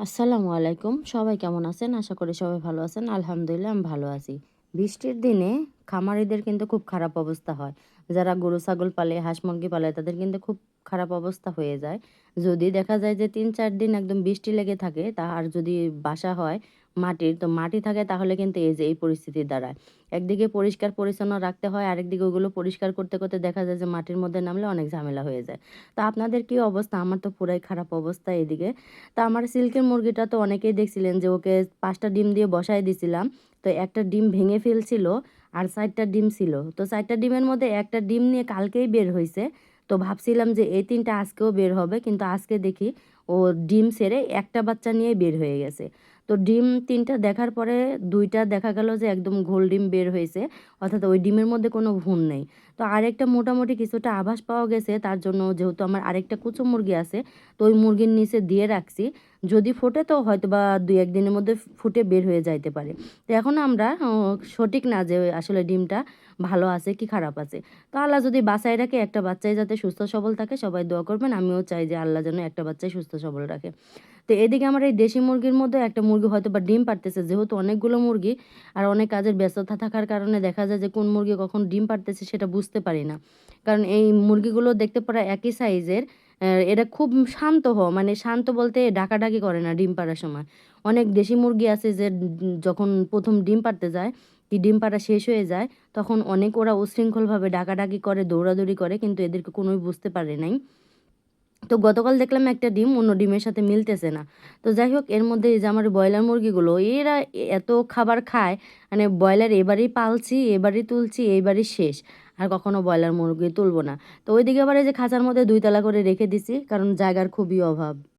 আসসালামু আলাইকুম। সবাই কেমন আছেন? আশা করি সবাই ভালো আছেন। আলহামদুলিল্লাহ আমি ভালো আছি। বৃষ্টির দিনে খামারিদের কিন্তু খুব খারাপ অবস্থা হয়। যারা গরু, ছাগল পালে, হাঁস, মুরগি পালে, তাদের কিন্তু খুব খারাপ অবস্থা হয়ে যায়। যদি দেখা যায় যে তিন, চার দিন একদম বৃষ্টি লেগে থাকে, তা আর যদি বাসা হয় মাটির, তো মাটি থাকে তাহলে কিন্তু এই যে, এই পরিস্থিতি দাঁড়ায়। একদিকে পরিষ্কার পরিচ্ছন্ন রাখতে হয়, আরেকদিকে ওগুলো পরিষ্কার করতে করতে দেখা যায় যে মাটির মধ্যে নামলে অনেক ঝামেলা হয়ে যায়। তো আপনাদের কি অবস্থা? আমার তো পুরাই খারাপ অবস্থা এদিকে। তা আমার সিল্কের মুরগিটা তো অনেকেই দেখছিলেন যে ওকে পাঁচটা ডিম দিয়ে বসায় দিছিলাম। তো একটা ডিম ভেঙে ফেলছিল আর চারটা ডিম ছিল। তো চারটা ডিমের মধ্যে একটা ডিম নিয়ে কালকেই বের হয়েছে তো ভাবছিলাম যে এই তিনটা আজকেও বের হবে, কিন্তু আজকে দেখি ও ডিম সেরে একটা বাচ্চা নিয়ে বের হয়ে গেছে। তো ডিম তিনটা দেখার পরে দুইটা দেখা গেল যে একদম ঘোল ডিম বের হয়েছে, অর্থাৎ ওই ডিমের মধ্যে কোনো ভুন নেই। তো আরেকটা মোটামুটি কিছুটা আভাস পাওয়া গেছে, তার জন্য যেহেতু আমার আরেকটা কুচো মুরগি আছে, তো ওই মুরগির নিচে দিয়ে রাখছি। যদি ফোটে তো হয়তো বা দুই একদিনের মধ্যে ফুটে বের হয়ে যাইতে পারে। তো এখন আমরা সঠিক না যে আসলে ডিমটা ভালো আছে কি খারাপ আছে। তো আল্লাহ যদি বাসায় রাখে একটা বাচ্চাই যাতে সুস্থ সবল থাকে, সবাই দোয়া করবেন। আমিও চাই যে আল্লাহ যেন একটা বাচ্চাই সুস্থ সবল রাখে। তো এদিকে আমার এই দেশি মুরগির মধ্যে একটা মুরগি হয়তো বা ডিম পারতেছে যেহেতু অনেকগুলো মুরগি আর অনেক কাজের ব্যস্ততা থাকার কারণে দেখা যায় যে কোন মুরগি কখন ডিম পারতেছে সেটা বুঝতে পারি না। কারণ এই মুরগিগুলো দেখতে পারা একই সাইজের এটা খুব শান্ত হ মানে শান্ত বলতে ডাকাডাকি করে না ডিম পাড়ার সময়। অনেক দেশি মুরগি আছে যে যখন প্রথম ডিম পাড়তে যায়, কি ডিম পাড়া শেষ হয়ে যায়, তখন অনেক ওরা উশৃঙ্খলভাবে ডাকাডাকি করে, দৌড়াদৌড়ি করে, কিন্তু এদেরকে কোনোই বুঝতে পারে নাই। তো গতকাল দেখলাম একটা ডিম, অন্য ডিমের সাথে মিলতেছে না। তো যাই হোক, এর মধ্যে এই যে আমার ব্রয়লার মুরগিগুলো, এরা এত খাবার খায় মানে ব্রয়লার এবারেই পালছি, এবারই তুলছি, এবারই শেষ। আর কখনো ব্রয়লার মুরগি তুলবো না। তো ওইদিকে আবার এই যে খাঁচার মধ্যে দুই তলা করে রেখে দিছি, কারণ জায়গার খুবই অভাব।